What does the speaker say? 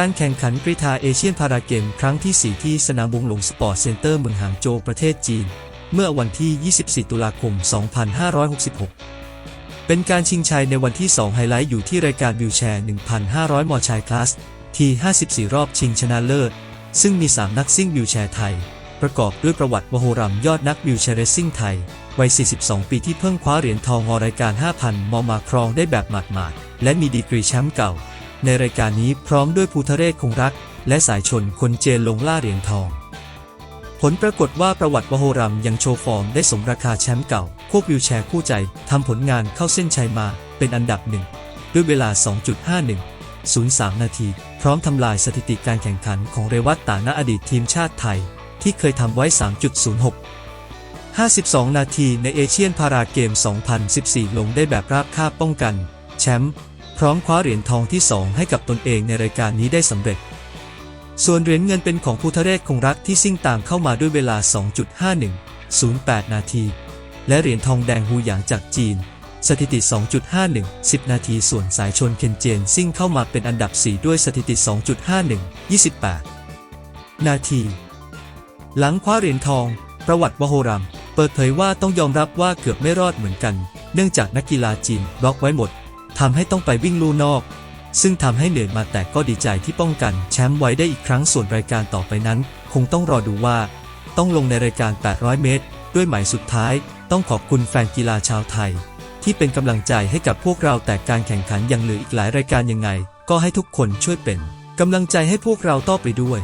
การแข่งขันกรีฑาเอเชียนพาราเกมครั้งที่ 4 ที่สนามบงหลงสปอร์ตเซ็นเตอร์เมืองหางโจวประเทศจีน เมื่อวันที่ 24 ตุลาคม 2566 เป็นการชิงชัยในวันที่ 2 ไฮไลท์อยู่ที่รายการวิวแชร์ 1,500 มอชายคลาส ที่ 54 รอบชิงชนะเลิศ ซึ่งมี 3 นักซิ่งวิวแชร์ไทย ประกอบด้วยประวัติวโหรัมยอดนักวิวแชร์เรซซิ่งไทย วัย 42 ปีที่เพิ่งคว้าเหรียญทองอรายการ 5,000 มอมาครองได้แบบหมาดๆ และมีดีกรีแชมป์เก่า ในรายการนี้พร้อมด้วยภูทะเรศคงรัก และสายชนคนเจนลงล่าเหรียญทอง ผลปรากฏว่าประวัติวโหรัมยังโชว์ฟอร์มได้สมราคาแชมป์เก่า ควบวิวแชร์คู่ใจทำผลงานเข้าเส้นชัยมาเป็นอันดับหนึ่งด้วยเวลา 2.51 03 นาที พร้อมทำลายสถิติการแข่งขันของเรวัตตาณอดีตทีมชาติไทย ที่เคยทำไว้ 3.06 52 นาทีในเอเชียนพาราเกม 2014 ลงได้แบบราบคาบป้องกัน แชมป์ ร้อมคว้าเหรียญทองที่ 2 ให้กับตนเองในรายการนี้ได้สำเร็จ ส่วนเหรียญเงินเป็นของภูทะเรศคงรักที่ซิ่งตามเข้ามาด้วยเวลา 2.51 08 นาที และเหรียญทองแดงฮูหยางจากจีน สถิติ 2.51 10 นาที ส่วนสายชนเคนเจนซิ่งเข้ามาเป็นอันดับ 4 ด้วยสถิติ 2.51 28 นาที หลังคว้าเหรียญทอง ประวัติวโหรัมเปิดเผยว่าต้องยอมรับว่าเกือบไม่รอดเหมือนกัน เนื่องจากนักกีฬาจีนบล็อกไว้หมด ทำให้ต้องไปวิ่งลู่นอก ซึ่งทำให้เหนื่อยมาแต่ก็ดีใจที่ป้องกันแชมป์ไว้ได้อีกครั้งส่วนรายการต่อไปนั้น คงต้องรอดูว่า ต้องลงในรายการ 800 เมตร ด้วยหมายสุดท้าย ต้องขอบคุณแฟนกีฬาชาวไทย ที่เป็นกำลังใจให้กับพวกเราแต่การแข่งขันยังเหลืออีกหลายรายการยังไง ก็ให้ทุกคนช่วยเป็นกำลังใจให้พวกเราต่อไปด้วย